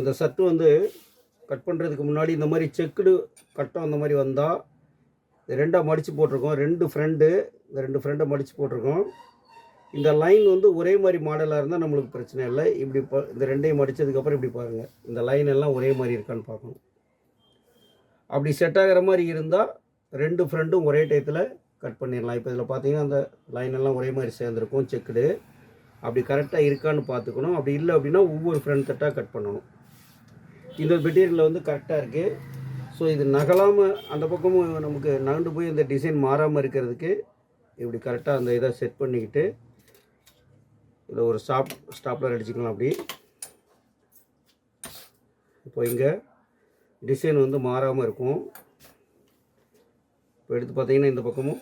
இந்த சட்டு வந்து கட் பண்ணுறதுக்கு முன்னாடி இந்த மாதிரி செக்குடு கட்டம் அந்த மாதிரி வந்தால் ரெண்டாக மடித்து போட்டிருக்கோம். ரெண்டு ஃப்ரெண்டு இந்த ரெண்டு ஃப்ரெண்டை மடித்து போட்டிருக்கோம். இந்த லைன் வந்து ஒரே மாதிரி மாடலாக இருந்தால் நம்மளுக்கு பிரச்சனை இல்லை. இப்படி ப இந்த ரெண்டையும் மடித்ததுக்கப்புறம் இப்படி பாருங்கள் இந்த லைன் எல்லாம் ஒரே மாதிரி இருக்கான்னு பார்க்கணும். அப்படி செட் ஆகிற மாதிரி இருந்தால் ரெண்டு ஃப்ரெண்டும் ஒரே டயத்தில் கட் பண்ணிடலாம். இப்போ இதில் பார்த்தீங்கன்னா அந்த லைன் எல்லாம் ஒரே மாதிரி சேர்ந்துருக்கும் செக்குடு. அப்படி கரெக்டாக இருக்கான்னு பார்த்துக்கணும். அப்படி இல்லை அப்படின்னா ஒவ்வொரு ஃப்ரெண்ட் தட்டாக கட் பண்ணணும். இந்த மெட்டீரியலில் வந்து கரெக்டாக இருக்குது ஸோ இது நகலாமல் அந்த பக்கமும் நமக்கு நகண்டு போய் இந்த டிசைன் மாறாமல் இருக்கிறதுக்கு இப்படி கரெக்டாக அந்த இதை செட் பண்ணிக்கிட்டு இதில் ஒரு ஸ்டாப் ஸ்டாப்லர் அடிச்சுக்கலாம் அப்படி. இப்போ இங்கே டிசைன் வந்து மாறாமல் இருக்கும். இப்போ எடுத்து பார்த்தீங்கன்னா இந்த பக்கமும்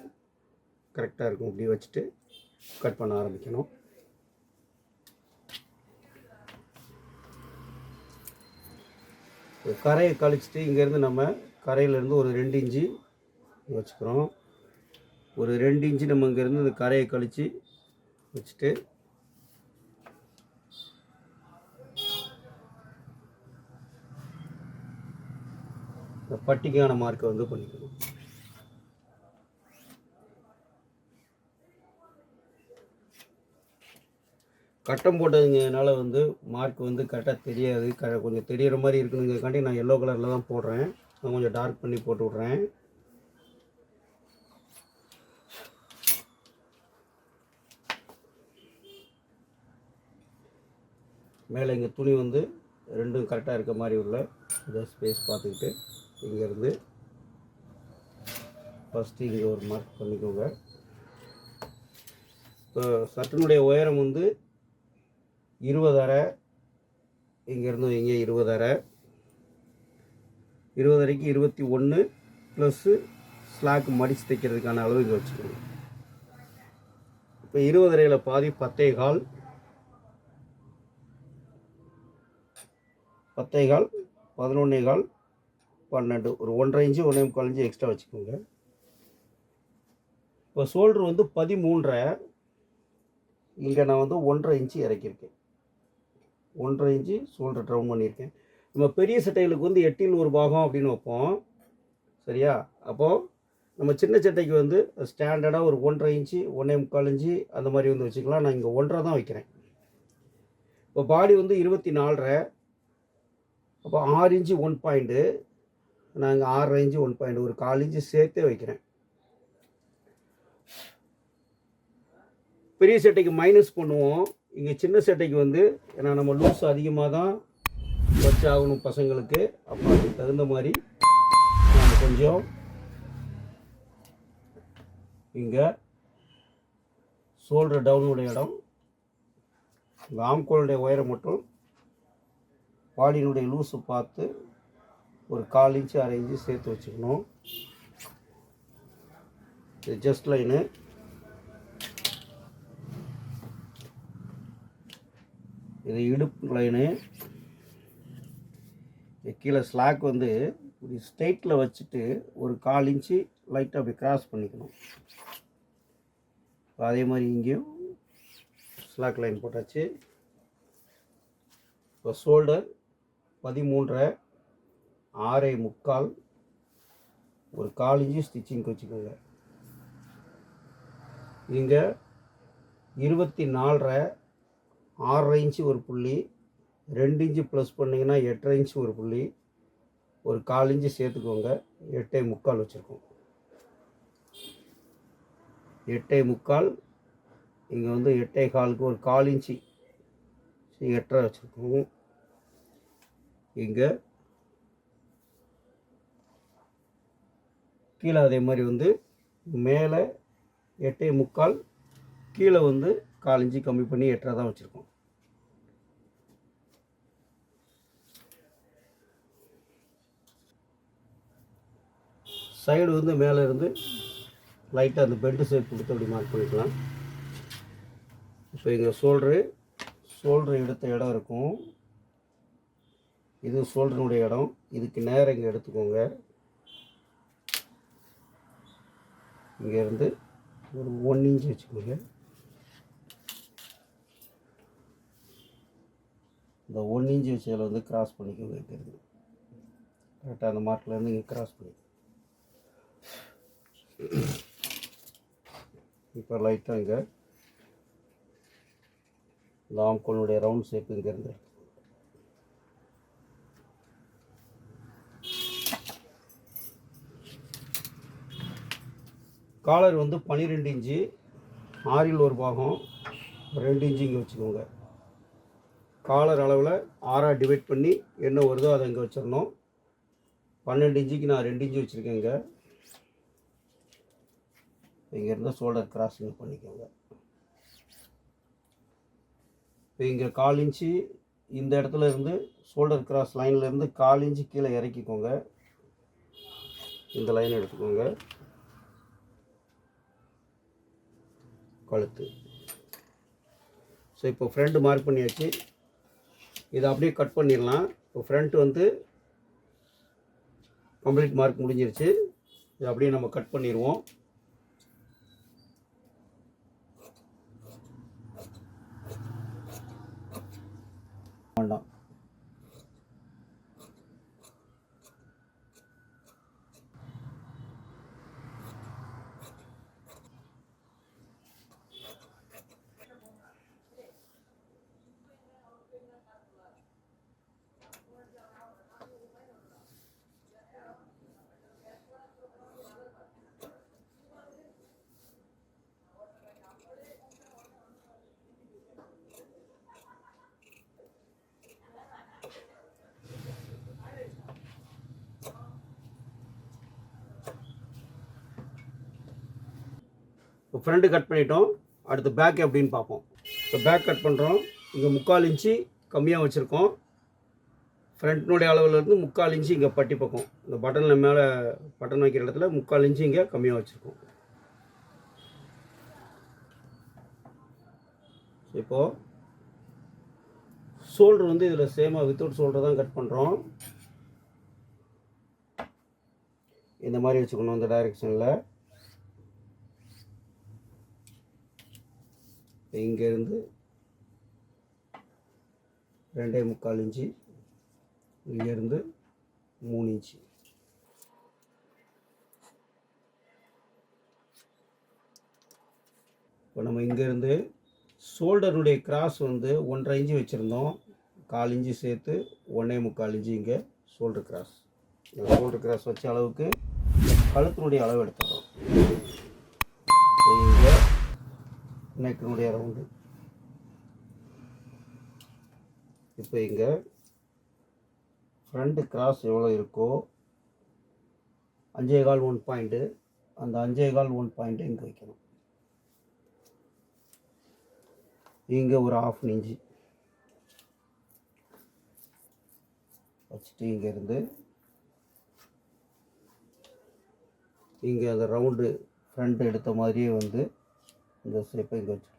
கரெக்டாக இருக்கும். இப்படி வச்சுட்டு கட் பண்ண ஆரம்பிக்கணும். கரையை கழிச்சிட்டு இங்கேருந்து நம்ம கரையிலேருந்து ஒரு ரெண்டு இன்ச்சு வச்சுக்கிறோம். ஒரு ரெண்டு இன்ச்சு நம்ம இங்கேருந்து இந்த கரையை கழித்து வச்சுட்டு இந்த பட்டிக்கான மார்க்கை வந்து பண்ணிக்கணும். கட்டம் போட்டதுங்கனால வந்து மார்க் வந்து கரெக்டாக தெரியாது. க கொஞ்சம் தெரியிற மாதிரி இருக்கணுங்கிறக்காண்டி நான் எல்லோ கலரில் தான் போடுறேன். நான் கொஞ்சம் டார்க் பண்ணி போட்டு விட்றேன். மேலே இங்கே துணி வந்து ரெண்டும் கரெக்டாக இருக்க மாதிரி உள்ள இதை ஸ்பேஸ் பார்த்துக்கிட்டு இங்கேருந்து ஃபஸ்ட்டு இங்கே ஒரு மார்க் பண்ணிக்கோங்க. இப்போ சட்டினுடைய உயரம் வந்து இருபதரை. இங்கேருந்து இங்கே இருபதரை. இருபதரைக்கு இருபத்தி ஒன்று ப்ளஸ்ஸு ஸ்லாக் மடித்து தைக்கிறதுக்கான அளவு இங்கே வச்சுக்கணும் இப்போ இருபதரையில் பாதி பத்தே கால். பத்தே கால் பதினொன்னே கால் பன்னெண்டு. ஒரு ஒன்றரை இன்ச்சு ஒன்றே முக்கால் இன்ச்சு எக்ஸ்ட்ரா வச்சுக்கோங்க. இப்போ ஷோல்ட்ரு வந்து பதிமூன்றரை. இங்கே நான் வந்து ஒன்றரை இன்ச்சு இறக்கியிருக்கேன். ஒன்றரை இன்ச்சு ஷோல்டர் ட்ரவுன் பண்ணியிருக்கேன். நம்ம பெரிய சட்டைகளுக்கு வந்து எட்டில் ஒரு பாகம் அப்படின்னு வைப்போம். சரியா? அப்போது நம்ம சின்ன சட்டைக்கு வந்து ஸ்டாண்டர்டாக ஒரு ஒன்றரை இன்ச்சு ஒன்றே முக்கால் இன்ச்சு அந்த மாதிரி வந்து வச்சுக்கலாம். நான் இங்கே ஒன்றரை தான் வைக்கிறேன். இப்போ பாடி வந்து இருபத்தி நாலரை அப்போ ஆறு இன்ச்சு ஒன் பாயிண்ட்டு நான் இங்கே ஆறரை இன்ச்சு ஒன் பாயிண்ட் ஒரு கால் இன்ச்சு சேர்த்தே வைக்கிறேன். பெரிய சட்டைக்கு மைனஸ் பண்ணுவோம். இங்கே சின்ன சட்டைக்கு வந்து ஏன்னா நம்ம லூஸ் அதிகமாக தான் வச்சாகணும் பசங்களுக்கு. அப்போ அதுக்கு தகுந்த மாதிரி நம்ம கொஞ்சம் இங்கே ஷோல்டர் டவுனுடைய இடம் இந்த ஆம்கோளுடைய உயரம் மட்டும் பாடியினுடைய லூஸு பார்த்து ஒரு கால் இன்ச்சு அரை இன்ச்சு சேர்த்து வச்சுக்கணும். இது ஜஸ்ட் லைனு இது இடுப்பு லைனு கீழே ஸ்லாக் வந்து இப்படி ஸ்ட்ரைட்டில் வச்சுட்டு ஒரு கால் இன்ச்சு லைட்டாக அப்படி கிராஸ் பண்ணிக்கணும். அதே மாதிரி இங்கேயும் ஸ்லாக் லைன் போட்டாச்சு. இப்போ ஷோல்டர் பதிமூன்றரை ஆறே முக்கால் ஒரு கால் இன்ச்சு ஸ்டிச்சிங்க்கு வச்சுக்கோங்க. இங்கே இருபத்தி நாலரை ஆறரை இன்ச்சு ஒரு புள்ளி ரெண்டு இன்ச்சு ப்ளஸ் பண்ணிங்கன்னா எட்டரை இன்ச்சு ஒரு புள்ளி ஒரு கால் இன்ச்சு சேர்த்துக்கோங்க. எட்டே முக்கால் வச்சுருக்கோம். எட்டே முக்கால் இங்கே வந்து எட்டே காலுக்கு ஒரு கால் இன்ச்சு எட்டரை வச்சுருக்கோம். இங்கே கீழே அதே மாதிரி வந்து மேலே எட்டே முக்கால் கீழே வந்து கால் இன்ச்சு கம்மி பண்ணி எட்டரை தான் வச்சுருக்கோம். சைடு வந்து மேலே இருந்து லைட்டாக அந்த பெல்ட் சைட் கொடுத்து அப்படி மார்க் பண்ணிக்கலாம். இப்போ இங்கே சோல்டரு சோல்டரு எடுத்த இடம் இருக்கும். இது சோல்டருடைய இடம். இதுக்கு நேரம் இங்கே எடுத்துக்கோங்க. இங்கேருந்து ஒரு ஒன் இன்ச் வச்சுக்கோங்க. இந்த ஒன் இன்ச் வச்சதில் வந்து கிராஸ் பண்ணிக்கோங்க இங்கேருந்து கரெக்டாக அந்த மார்க்லேருந்து இங்கே கிராஸ் பண்ணிக்கோங்க. இப்போ லைட்டாக இங்கே. இந்த ஆம்கோனுடைய ரவுண்ட் ஷேப் இங்கே இருந்து. காலர் வந்து பன்னிரெண்டு இன்ச்சு ஆறில் ஒரு பாகம் ரெண்டு இன்ச்சு இங்கே வச்சுக்கோங்க. காலர் அளவில் ஆறாக டிவைட் பண்ணி என்ன வருதோ அதை இங்கே வச்சிடணும். பன்னெண்டு இன்ச்சுக்கு நான் ரெண்டு இன்ச்சு வச்சுருக்கேங்க இங்கேருந்து ஷோல்டர் கிராஸிங் பண்ணிக்கோங்க. இப்போ இங்கே கால் இன்ச்சு இந்த இடத்துல இருந்து ஷோல்டர் கிராஸ் லைனில் இருந்து கால் இன்ச்சு கீழே இறக்கிக்கோங்க. இந்த லைன் எடுத்துக்கோங்க. கழுத்து. ஸோ இப்போ ஃப்ரெண்டு மார்க் பண்ணியாச்சு. இதை அப்படியே கட் பண்ணிடலாம். இப்போ ஃப்ரண்ட் வந்து கம்ப்ளீட் மார்க் முடிஞ்சிருச்சு. இதை அப்படியே நம்ம கட் பண்ணிடுவோம். இப்போ ஃப்ரண்ட்டு கட் பண்ணிட்டோம். அடுத்து பேக் எப்படின்னு பார்ப்போம். இப்போ பேக் கட் பண்ணுறோம் இங்கே முக்கால் இன்ச்சு கம்மியாக வச்சுருக்கோம். ஃப்ரண்ட்னுடைய அளவுலேருந்து முக்கால் இன்ச்சு இங்கே பட்டி பக்கம். இந்த பட்டனில் மேலே பட்டன் வைக்கிற இடத்துல முக்கால் இன்ச்சு இங்கே கம்மியாக வச்சுருக்கோம். இப்போது ஷோல்டர் வந்து இதில் சேமாக வித்தவுட் ஷோல்டர் தான் கட் பண்ணுறோம் இந்த மாதிரி வச்சுக்கணும் இந்த டைரெக்ஷனில் இங்கேருந்து ரெண்டே முக்கால் இன்ச்சு இங்கேருந்து மூணு இன்ச்சு. இப்போ நம்ம இங்கேருந்து ஷோல்டருடைய கிராஸ் வந்து ஒன்றரை இன்ச்சு வச்சுருந்தோம். கால் இன்ச்சு சேர்த்து ஒன்றே முக்கால் இன்ச்சு இங்கே ஷோல்டர் கிராஸ். இந்த ஷோல்டர் கிராஸ் வச்ச அளவுக்கு கழுத்தினுடைய அளவு எடுத்துக்கிறோம். இங்கே நெக்கினுடைய ரவுண்டு இப்போ இங்கே ஃப்ரண்ட் கிராஸ் எவ்வளோ இருக்கோ அஞ்சே கால் ஒன் பாயிண்ட்டு அந்த அஞ்சே கால் ஒன் பாயிண்ட்டு இங்கே வைக்கணும். இங்கே ஒரு ஆஃப் இன்ச்சு. வச்சுட்டு இங்கேருந்து இங்கே அந்த ரவுண்டு ஃப்ரண்ட் எடுத்த மாதிரியே வந்து இந்த ஷேப்பை இங்கே வச்சு.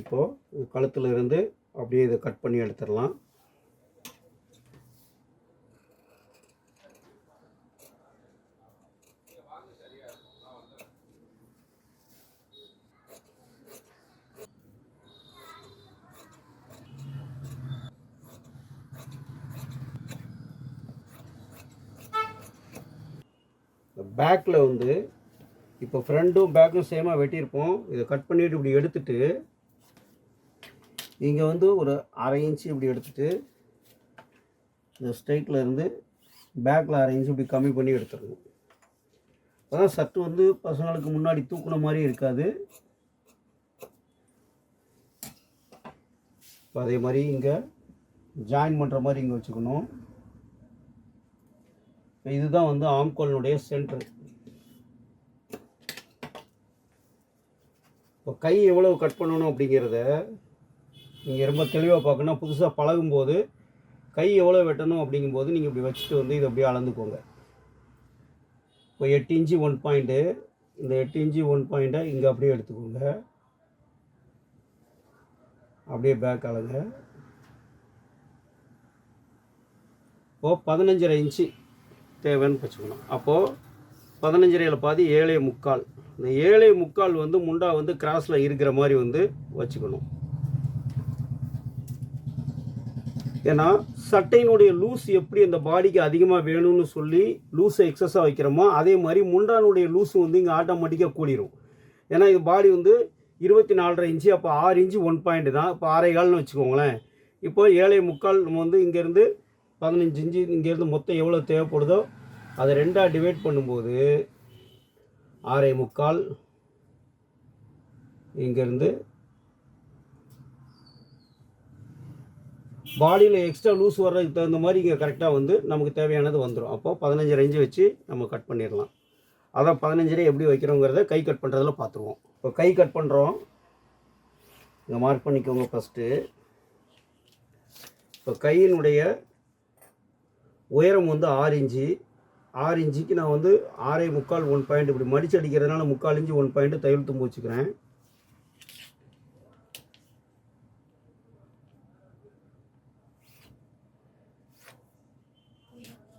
இப்போது கழுத்தில் இருந்து அப்படியே இதை கட் பண்ணி எடுத்துடலாம். பேக்கில் வந்து இப்போ ஃப்ரண்ட்டும் பேக்கும் சேமாக வெட்டியிருப்போம். இதை கட் பண்ணிவிட்டு இப்படி எடுத்துட்டு இங்கே வந்து ஒரு அரை இன்ச்சு இப்படி எடுத்துட்டு இந்த ஸ்ட்ரைட்டில் இருந்து பேக்கில் அரை இன்ச்சு இப்படி கம்மி பண்ணி எடுத்துடணும். அதான் சட்டு வந்து பசங்களுக்கு முன்னாடி தூக்குன மாதிரி இருக்காது. இப்போ அதே மாதிரி இங்கே ஜாயின் பண்ணுற மாதிரி இங்கே வச்சுக்கணும். இதுதான் வந்து ஆம்கோலினுடைய சென்டர் இப்போ கை எவ்வளோ கட் பண்ணணும் அப்படிங்கிறத நீங்கள் ரொம்ப தெளிவாக பார்க்கணும். புதுசாக பழகும்போது கை எவ்வளோ வெட்டணும் அப்படிங்கும்போது நீங்கள் இப்படி வச்சுட்டு வந்து இதை அப்படியே அளந்துக்கோங்க. இப்போ எட்டு இன்ச்சு ஒன் பாயிண்ட்டு இந்த எட்டு இன்ச்சு ஒன் பாயிண்ட்டை இங்கே அப்படியே எடுத்துக்கோங்க. அப்படியே பேக் அளங்க இப்போ பதினஞ்சரை இன்ச்சு தேவைன்னு வச்சுக்கணும். அப்போது பதினஞ்சரையில் பாதி ஏழே முக்கால். இந்த ஏழே முக்கால் வந்து முண்டா வந்து கிராஸில் இருக்கிற மாதிரி வந்து வச்சுக்கணும். ஏன்னா சட்டையினுடைய லூஸ் எப்படி அந்த பாடிக்கு அதிகமாக வேணும்னு சொல்லி லூஸை எக்ஸஸாக வைக்கிறோமோ அதே மாதிரி முண்டானுடைய லூஸ் வந்து இங்கே ஆட்டோமேட்டிக்காக கூடிரும். ஏன்னா இது பாடி வந்து இருபத்தி நாலரை இன்ச்சு அப்போ ஆறு இன்ச்சு ஒன் பாயிண்ட் தான். இப்போ ஆறே கால்னு வச்சுக்கோங்களேன். இப்போ ஏழை முக்கால் நம்ம வந்து இங்கேருந்து பதினஞ்சு இன்ச்சு இங்கேருந்து மொத்தம் எவ்வளோ தேவைப்படுதோ அதை ரெண்டாக டிவைட் பண்ணும்போது ஆறே முக்கால் இங்கேருந்து பாடியில் எக்ஸ்ட்ரா லூஸ் வர்றதுக்கு தகுந்த மாதிரி இங்கே கரெக்டாக வந்து நமக்கு தேவையானது வந்துடும் அப்போ பதினஞ்சு ரேஞ்சு வச்சு நம்ம கட் பண்ணிடலாம். அதான் பதினஞ்சரை எப்படி வைக்கிறோங்கிறத கை கட் பண்ணுறதில் பார்த்துருவோம். இப்போ கை கட் பண்ணுறோம் இங்கே மார்க் பண்ணிக்கோங்க ஃபஸ்ட்டு இப்போ கையினுடைய உயரம் வந்து ஆறு இன்ச்சு. ஆறு இன்ச்சுக்கு நான் வந்து ஆறே முக்கால் ஒன் பாயிண்ட் இப்படி மடிச்சு அடிக்கிறதுனால முக்கால் இன்ச்சு ஒன் பாயிண்ட் தையல் தும்பு வச்சுக்கிறேன்.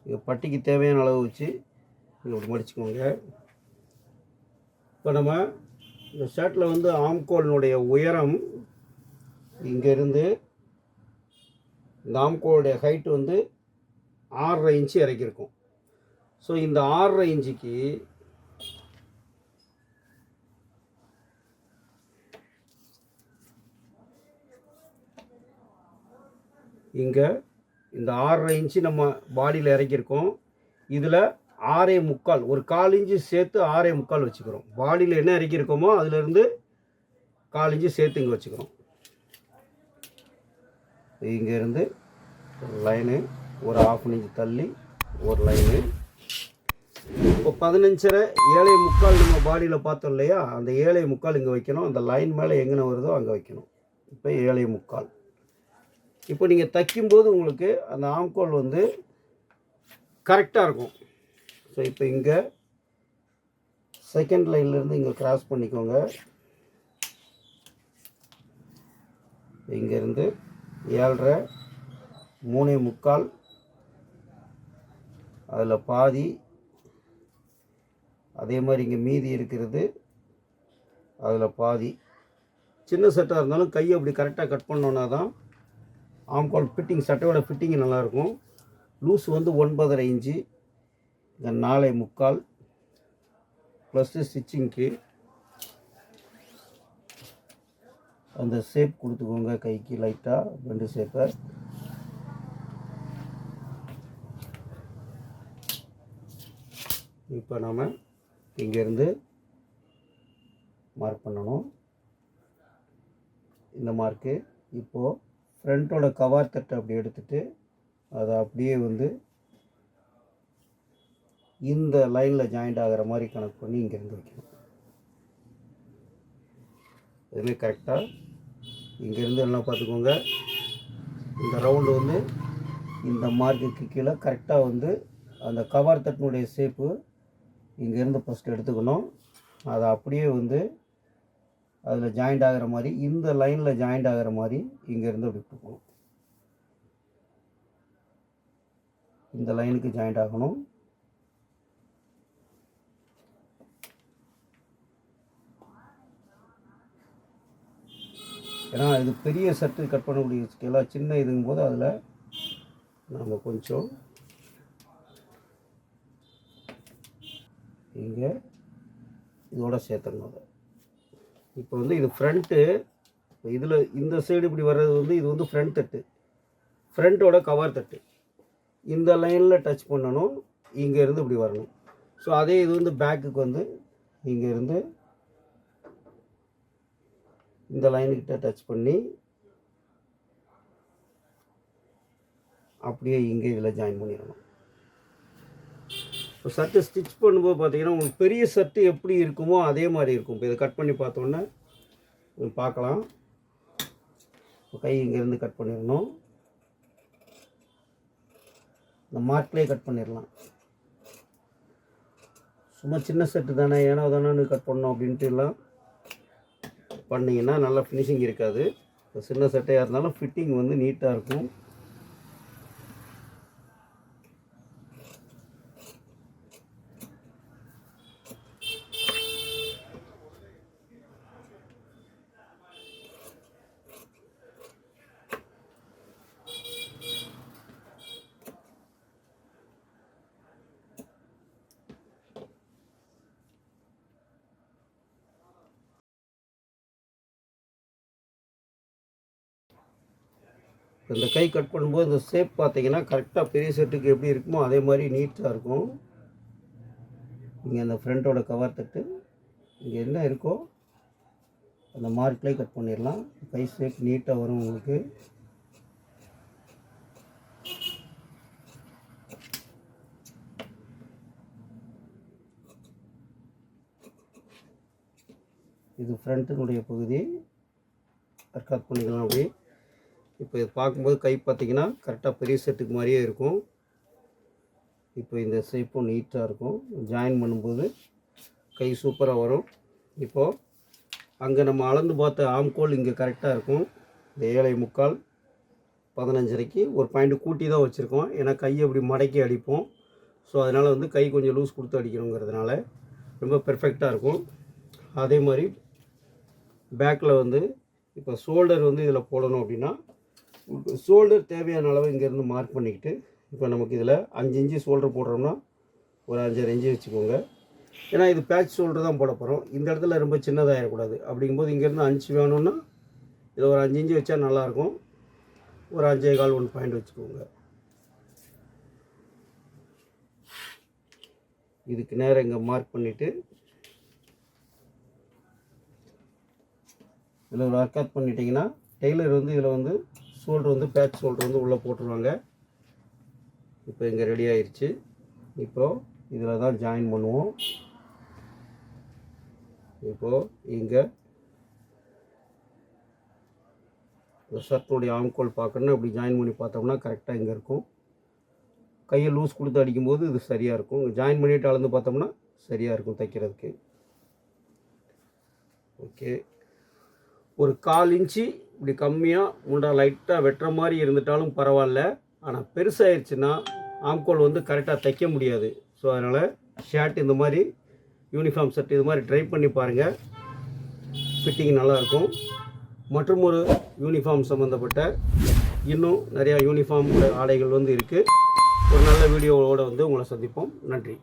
இது பட்டிக்கு தேவையான அளவு வச்சு இங்கே இப்படி மடிச்சுக்கோங்க. இப்போ நம்ம இந்த ஷர்ட்டில் வந்து ஆம்கோலினுடைய உயரம் இங்கேருந்து இந்த ஆம்கோலுடைய ஹைட் வந்து ஆறரை இன்ச்சு இறக்கியிருக்கோம். ஸோ இந்த ஆறரை இன்ச்சுக்கு இங்கே இந்த ஆறரை இன்ச்சு நம்ம பாடியில் இறக்கியிருக்கோம். இதில் ஆறே முக்கால் ஒரு கால் இன்ச்சு சேர்த்து ஆறே முக்கால் வச்சுக்கிறோம். பாடியில் என்ன இறக்கியிருக்கோமோ அதுலேருந்து கால் இன்ச்சு சேர்த்து இங்கே வச்சுக்கிறோம். இங்கேருந்து லைனு ஒரு ஆஃப் இன்ச் தள்ளி ஒரு லைனு இப்போ பதினஞ்சரை ஏழை முக்கால் நம்ம பாடியில் பார்த்தோம் இல்லையா? அந்த ஏழை முக்கால் இங்கே வைக்கணும். அந்த லைன் மேலே எங்கே வருதோ அங்கே வைக்கணும். இப்போ ஏழை முக்கால். இப்போ நீங்கள் தைக்கும்போது உங்களுக்கு அந்த ஆம்கோல் வந்து கரெக்டாக இருக்கும். ஸோ இப்போ இங்கே செகண்ட் லைன்லேருந்து இங்கே கிராஸ் பண்ணிக்கோங்க. இங்கேருந்து ஏழரை மூணே முக்கால் அதில் பாதி அதே மாதிரி இங்கே மீதி இருக்கிறது அதில் பாதி. சின்ன செட்டாக இருந்தாலும் கையை அப்படி கரெக்டாக கட் பண்ணோன்னா தான் ஆம்கால் ஃபிட்டிங் சட்டையோட ஃபிட்டிங் நல்லாயிருக்கும் லூஸ் வந்து ஒன்பதரை இன்ச்சு. இந்த நாலே முக்கால். ப்ளஸ்ஸு ஸ்டிச்சிங்க்கு அந்த ஷேப் கொடுத்துக்கோங்க கைக்கு லைட்டாக ரெண்டு ஷேப்பை இப்போ நாம் இங்கேருந்து மார்க் பண்ணணும். இந்த மார்க்கு இப்போது ஃப்ரண்ட்டோட கவர் தட்டை அப்படி எடுத்துட்டு அதை அப்படியே வந்து இந்த லைனில் ஜாயிண்ட் ஆகிற மாதிரி கணக்கு பண்ணி இங்கேருந்து வைக்கணும். எதுவுமே கரெக்டாக இங்கேருந்து எல்லாம் பார்த்துக்கோங்க. இந்த ரவுண்டு வந்து இந்த மார்க்குக்கு கீழே கரெக்டாக வந்து அந்த கவர் தட்டினுடைய ஷேப்பு இங்கேருந்து ஃபஸ்ட் எடுத்துக்கணும். அதை அப்படியே வந்து அதில் ஜாயிண்ட் ஆகிற மாதிரி இந்த லைனில் ஜாயிண்ட் ஆகிற மாதிரி இங்கேருந்து அப்படி கொடுக்கணும் இந்த லைனுக்கு ஜாயிண்ட் ஆகணும். ஏன்னா இது பெரிய சட்டு கட் பண்ணக்கூடிய ஸ்கேலாக சின்ன இதுங்கும்போது அதில் நம்ம கொஞ்சம் இங்கே இதோட சேர்த்துடணும் அதை. இப்போ வந்து இது ஃப்ரண்ட்டு இதில் இந்த சைடு இப்படி வர்றது வந்து இது வந்து ஃப்ரண்ட் தட்டு. ஃப்ரண்ட்டோட கவர் தட்டு. இந்த லைனில் டச் பண்ணணும் இங்கேருந்து இப்படி வரணும். ஸோ அதே இது வந்து பேக்குக்கு வந்து இங்கேருந்து இந்த லைனுக்கிட்ட டச் பண்ணி அப்படியே இங்கே இதில் ஜாயின் பண்ணிடணும். இப்போ சட்டை ஸ்டிச் பண்ணும்போது பார்த்தீங்கன்னா உங்களுக்கு பெரிய சட்டு எப்படி இருக்குமோ அதே மாதிரி இருக்கும். இப்போ இதை கட் பண்ணி பார்த்தோன்னே பார்க்கலாம். கை இங்கேருந்து கட் பண்ணிடணும். இந்த மார்க்லேயே கட் பண்ணிடலாம். சும்மா சின்ன செட்டு தானே ஏனோ தானே கட் பண்ணோம் அப்படின்ட்டு எல்லாம் பண்ணிங்கன்னா நல்லா ஃபினிஷிங் இருக்காது. இப்போ சின்ன செட்டையாக இருந்தாலும் ஃபிட்டிங் வந்து நீட்டாக இருக்கும். இந்த கை கட் பண்ணும்போது இந்த ஷேப் பார்த்தீங்கன்னா கரெக்டாக பெரிய செட்டுக்கு எப்படி இருக்குமோ அதே மாதிரி நீட்டாக இருக்கும். இங்கே அந்த ஃப்ரண்ட்டோட கவர் தட்டு இங்கே என்ன இருக்கோ அந்த மார்க்லேயே கட் பண்ணிடலாம். கை ஷேப் நீட்டாக வரும் உங்களுக்கு. இது ஃப்ரண்ட்டினுடைய பகுதி. கட் பண்ணிக்கலாம் அப்படி இப்போ இது பார்க்கும்போது கை பார்த்தீங்கன்னா கரெக்டாக பெரிய செட்டுக்கு மாதிரியே இருக்கும். இப்போ இந்த ஷேப்பும் நீட்டாக இருக்கும். ஜாயின் பண்ணும்போது கை சூப்பராக வரும். இப்போது அங்கே நம்ம அளந்து பார்த்த ஆம்கோல் இங்கே கரெக்டாக இருக்கும். இந்த ஏழை முக்கால் பதினஞ்சரைக்கு ஒரு பாயிண்ட் கூட்டி தான் வச்சுருக்கோம். ஏன்னா கையை அப்படி மடக்கி அடிப்போம். ஸோ அதனால் வந்து கை கொஞ்சம் லூஸ் கொடுத்து அடிக்கணுங்கிறதுனால ரொம்ப பெர்ஃபெக்டாக இருக்கும். அதே மாதிரி பேக்கில் வந்து இப்போ ஷோல்டர் வந்து இதில் போடணும் அப்படின்னா ஷோல்டர் தேவையான அளவு இங்கேருந்து மார்க் பண்ணிக்கிட்டு இப்போ நமக்கு இதில் அஞ்சு இன்ச்சு ஷோல்டர் போடுறோம்னா ஒரு அஞ்சரை இன்ச்சு வச்சுக்கோங்க. ஏன்னா இது பேட்ச் ஷோல்டர் தான் போட போகிறோம் இந்த இடத்துல ரொம்ப சின்னதாகிடக்கூடாது அப்படிங்கும்போது இங்கேருந்து அஞ்சு வேணும்னா இதில் ஒரு அஞ்சு இன்ச்சு வச்சா நல்லாயிருக்கும். ஒரு அஞ்சே கால் ஒன் பாயிண்ட் வச்சுக்கோங்க. இதுக்கு நேரம் இங்கே மார்க் பண்ணிவிட்டு இதில் ஒரு ஒர்க் அவுட் பண்ணிட்டீங்கன்னா டெய்லர் வந்து இதில் வந்து ஷோல்டர் வந்து பேட்ச் ஷோல்டர் வந்து உள்ளே போட்டுருவாங்க. இப்போ இங்கே ரெடி ஆயிடுச்சு இப்போது இதில் தான் ஜாயின் பண்ணுவோம். இப்போது இங்கே இந்த ஷர்ட்டுடைய ஆம்கோல் பார்க்கணுன்னா இப்படி ஜாயின் பண்ணி பார்த்தோம்னா கரெக்டாக இங்கே இருக்கும். கையை லூஸ் கொடுத்து அடிக்கும்போது இது சரியாக இருக்கும். ஜாயின் பண்ணிவிட்டு அளந்து பார்த்தோம்னா சரியாக இருக்கும் தைக்கிறதுக்கு. ஓகே ஒரு கால் இன்ச்சு இப்படி கம்மியாக முண்டா லைட்டாக வெட்டுற மாதிரி இருந்துட்டாலும் பரவாயில்ல. ஆனால் பெருசாகிடுச்சுன்னா ஆம்கோல் வந்து கரெக்டாக தைக்க முடியாது. ஸோ அதனால் ஷர்ட் இந்த மாதிரி யூனிஃபார்ம் செட் இது மாதிரி ட்ரை பண்ணி பாருங்கள் ஃபிட்டிங் நல்லாயிருக்கும் மற்றும் ஒரு யூனிஃபார்ம் சம்மந்தப்பட்ட இன்னும் நிறையா யூனிஃபார்ம் ஆடைகள் வந்து இருக்குது ஒரு நல்ல வீடியோவோடு வந்து உங்களை சந்திப்போம். நன்றி.